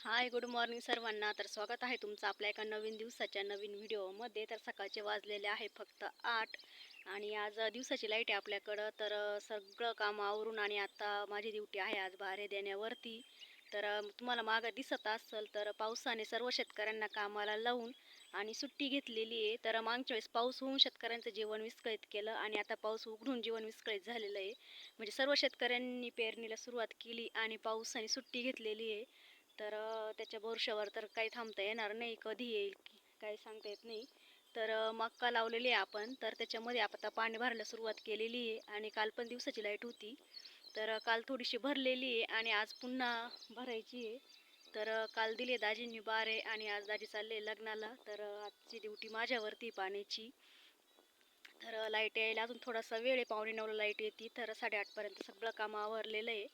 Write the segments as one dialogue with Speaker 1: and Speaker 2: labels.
Speaker 1: Hi good morning सर्वांना. तर स्वागत आहे तुमचं आपल्या एका नवीन दिवसाच्या नवीन व्हिडिओमध्ये. तर सकाळचे वाजलेले आहे फक्त आठ आणि आज दिवसाची लाइट आहे आपल्याकडं. तर सगळं काम आवरून आणि आता माझी ड्युटी आहे आज बाहेर देण्यावरती. तर तुम्हाला मागं दिसत असेल तर पावसाने सर्व शेतकऱ्यांना कामाला लावून आणि सुट्टी घेतलेली आहे. तर मागच्या वेळेस पाऊस होऊन शेतकऱ्यांचं जीवन विस्कळीत केलं आणि आता पाऊस उघडून जीवन विस्कळीत झालेलं आहे. म्हणजे सर्व शेतकऱ्यांनी पेरणीला सुरुवात केली आणि पावसाने सुट्टी घेतलेली आहे. तर त्याच्या भरोश्यावर तर काही थांबता येणार नाही कधी येईल काही सांगता येत नाही. तर मक्का लावलेली आहे आपण तर त्याच्यामध्ये आपण आता पाणी भरायला सुरुवात केलेली आहे आणि काल पण दिवसाची लाइट होती. तर काल थोडीशी भरलेली आहे आणि आज पुन्हा भरायची आहे. तर काल दिले दाजींनी बारे आणि आज दाजी चालले लग्नाला. तर आजची ड्युटी माझ्यावरती पाण्याची. तर लाइट यायला अजून थोडासा वेळ आहे. पावणे नऊला लाइट येते. तर साडेआठपर्यंत सगळं काम आवरलेलं आहे.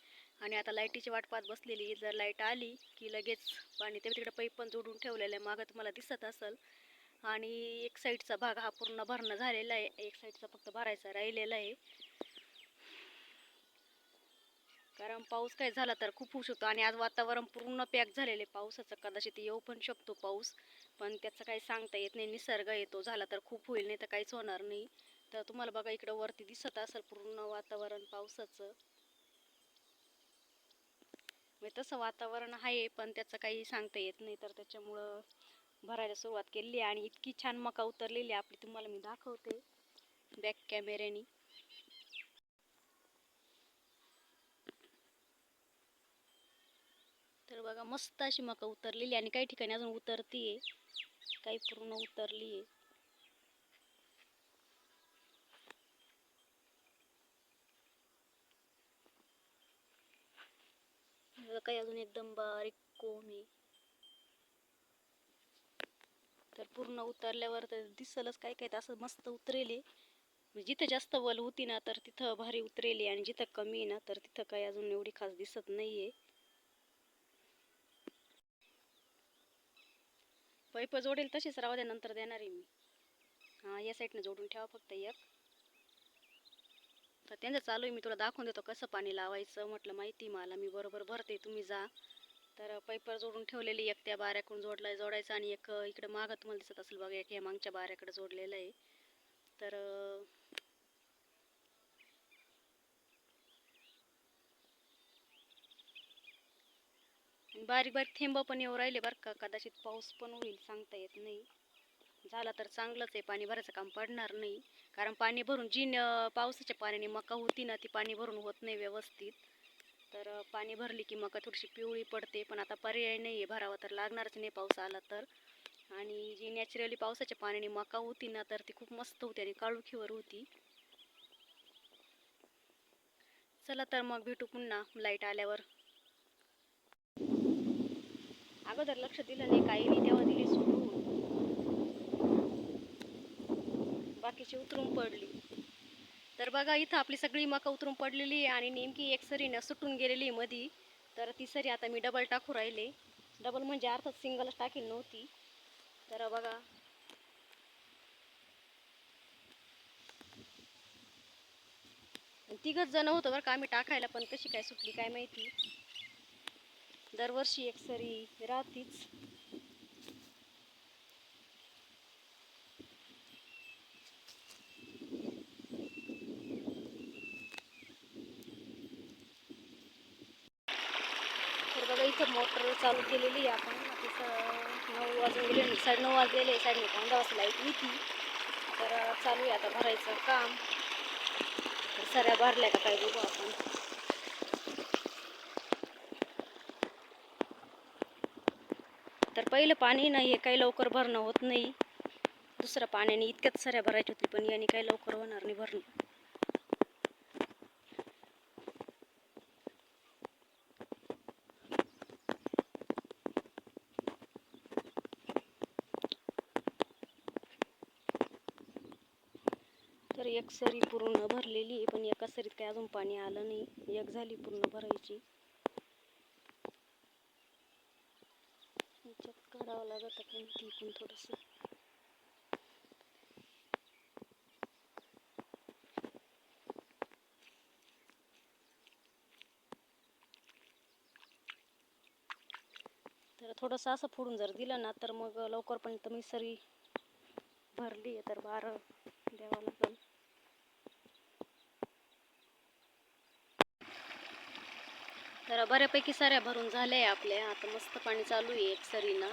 Speaker 1: आणि आता लाईटीची वाट पाहत बसलेली आहे. जर लाइट आली की लगेच पाणी ते तिकडे पाईप पण जोडून ठेवलेलं आहे. मागं तुम्हाला दिसत असेल. आणि एक साईडचा भाग हा पूर्ण भरणं झालेला आहे. एक साईडचा फक्त भरायचा राहिलेला आहे. कारण पाऊस काय झाला तर खूप होऊ शकतो आणि आज वातावरण पूर्ण पॅक झालेलं आहे. पावसाचं कदाचित येऊ पण शकतो पाऊस. पण त्याचं काही सांगता येत नाही. निसर्ग येतो झाला तर खूप होईल. नाही तर काहीच होणार नाही. तर तुम्हाला बघा इकडं वरती दिसत असेल पूर्ण वातावरण पावसाचं. म्हणजे तसं वातावरण आहे पण त्याचं काही सांगता येत नाही. तर त्याच्यामुळं भरायला सुरुवात केली आहे आणि इतकी छान मका उतरलेली आहे. आपली तुम्हाला मी दाखवते बॅक कॅमेऱ्याने. तर बघा मस्त अशी मका उतरलेली आहे आणि काही ठिकाणी अजून उतरतीये. काही पूर्ण उतरली आहे काही अजून एकदम बारीक कोम आहे. तर पूर्ण उतरल्यावर तर दिसलच काय काय असं मस्त उतरेले. म्हणजे जिथं जास्त वल होती ना तर तिथं भारी उतरेली आणि जिथं कमी आहे ना तर तिथं काही अजून एवढी खास दिसत नाहीये. पैप जोडेल तशीच राहू द्या नंतर देणार आहे मी. हां या साईडनं जोडून ठेवा फक्त एक. तर त्यांचं चालू आहे. मी तुला दाखवून देतो कसं पाणी लावायचं म्हटलं माहिती मला. मी बरोबर भरते. तुम्ही जा. तर पाईपर जोडून ठेवलेली एक त्या बाऱ्याकडून जोडला जोडायचं आणि एक इकडं मागं तुम्हाला दिसत असेल बघा एक या मागच्या बाऱ्याकडे जोडलेलं आहे. तर बारीक बारीक थेंब पण येऊ राहिले बरं का. कदाचित पाऊस पण होईल सांगता येत नाही. झाला तर चांगलंच आहे. पाणी भरायचं काम पडणार नाही. कारण पाणी भरून जी न- पावसाच्या पाण्याने मका होती ना ती पाणी भरून होत नाही व्यवस्थित. तर पाणी भरली की मका थोडीशी पिवळी पडते पण आता पर्याय नाही आहे भरावा तर लागणारच नाही पाऊस आला तर. आणि जी नॅचरली पावसाच्या पाण्याने मका होती ना तर ती खूप मस्त होती आणि काळुखीवर होती. चला तर मग भेटू पुन्हा लाइट आल्यावर. अगोदर लक्ष दिलं नाही काही नाही तेव्हा दिली बाकीची उतरून पडली. तर बघा इथं आपली सगळी मका उतरून पडलेली आहे आणि नेमकी एक सरीनं सुटून गेलेली आहे मधी. तर ती सरी आता मी डबल टाकू राहिले. डबल म्हणजे अर्थात सिंगलच टाकेल नव्हती. तर बघा. तिघच जण होतं बरं का आम्ही टाकायला पण कशी काय सुटली काय माहिती. दरवर्षी एक सरी राहतीच तर बघा इथं मोटर चालू केलेली आहे आपण. नऊ वाजून गेले साडे नऊ वाजलेले साडे नऊ पंधरा वाजता लाइट होती. तर चालू आहे आता भरायचं काम. तर सऱ्या भरल्या का काय बघू आपण. तर पहिलं पाणी नाही हे काही लवकर भरणं होत नाही. दुसरं पाण्याने इतक्यात सऱ्या भरायची होती पण याने काही लवकर होणार नाही भरणं तर एक सरी पूर्ण भरलेली आहे पण एका सरीत काही अजून पाणी आलं नाही. एक झाली पूर्ण भरायची. ह्याच्यात काढावं लागत आपण तिकून पण थोडंसं. थोडंसं असं फोडून जर दिलं ना तर मग लवकर पण तर मिसरी भरली आहे तर बार द्यावं लागेल. तर बऱ्यापैकी सऱ्या भरून झाल्या आहे आपल्या. आता मस्त पाणी चालू आहे एक सरीनं.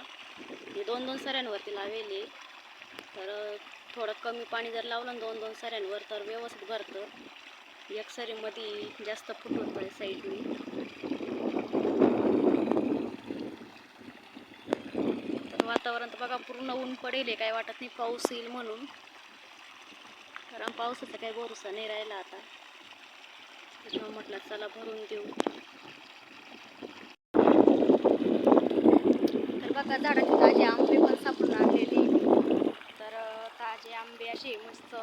Speaker 1: मी दोन दोन सऱ्यांवरती लावेले. तर थोडं कमी पाणी जर लावलं ना दोन दोन सऱ्यांवर तर व्यवस्थित भरतं. एक सरीमध्ये जास्त फुटून पडेल साईडनी. तर वातावरण तर बघा पूर्ण ऊन पडेल आहे, काय वाटत नाही पाऊस येईल म्हणून. कारण पावसाचा काही भरोसा नाही राहिला आता. त्याच्यामुळे म्हटलं चला भरून देऊ. एका झाडाचे ताजे आंबे पण सापडून आणलेले. तर ताजे आंबे असे मस्त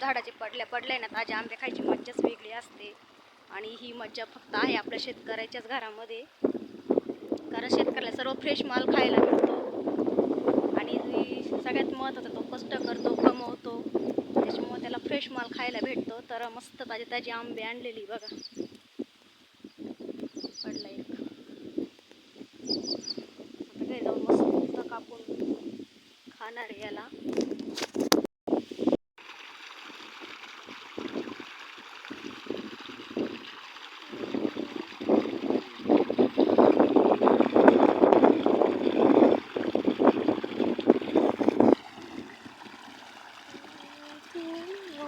Speaker 1: झाडाचे पडल्या पडले ना ताजे आंबे खायची मज्जाच वेगळी असते. आणि ही मज्जा फक्त आहे आपल्या शेतकऱ्याच्याच घरामध्ये. कारण शेतकऱ्याला सर्व फ्रेश माल खायला मिळतो. आणि सगळ्यात महत्त्वाचा तो कष्ट करतो कमवतो. त्याच्यामुळे त्याला फ्रेश माल खायला भेटतो. तर मस्त ताजे ताजे आंबे आणलेली बघा.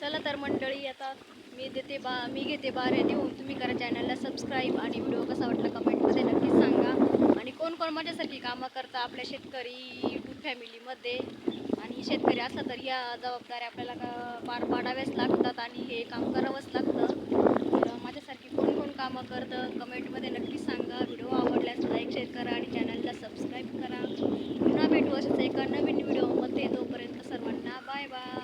Speaker 1: चला तर मंडळी आता मी देते बा मी घेते बारे देऊन. तुम्ही करा चॅनलला सबस्क्राईब आणि व्हिडिओ कसा वाटला कमेंटमध्ये नक्की सांगा. आणि कोण कोण माझ्यासाठी कामं करता आपल्या शेतकरी यूट्यूब फॅमिलीमध्ये आणि शेतकरी असला तर या जबाबदाऱ्या आपल्याला का पार पाडाव्याच लागतात आणि हे काम करावंच लागतं. तर माझ्यासारखी कोण कोण कामं करतं कमेंटमध्ये नक्की सांगा. व्हिडिओ आवडल्यास लाईक शेअर करा आणि चॅनलला सबस्क्राईब करा. पुन्हा भेटू असंच एका नवीन व्हिडिओमध्ये तोपर्यंत सर्वांना बाय बाय